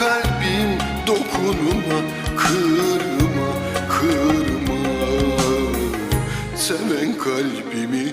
kalbim dokunma Kırma, kırma Seven kalbimi